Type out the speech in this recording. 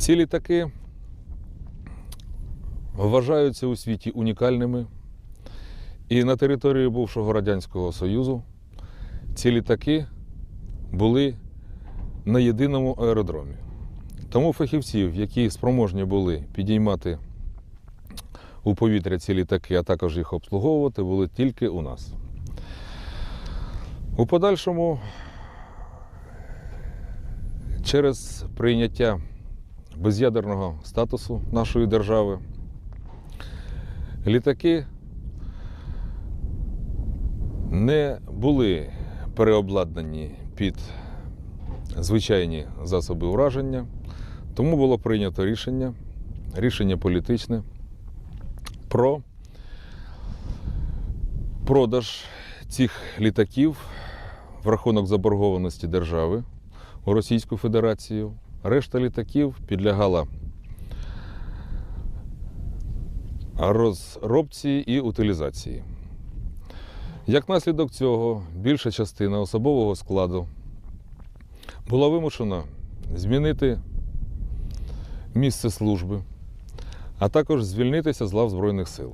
Ці літаки вважаються у світі унікальними. І на території бувшого Радянського Союзу ці літаки були на єдиному аеродромі. Тому фахівців, які спроможні були підіймати у повітря ці літаки, а також їх обслуговувати, були тільки у нас. У подальшому, через прийняття без'ядерного статусу нашої держави, літаки не були переобладнані під звичайні засоби ураження, тому було прийнято рішення, рішення політичне про продаж цих літаків в рахунок заборгованості держави у Російську Федерацію. Решта літаків підлягала розробці і утилізації. Як наслідок цього, більша частина особового складу була вимушена змінити місце служби, а також звільнитися з лав Збройних сил.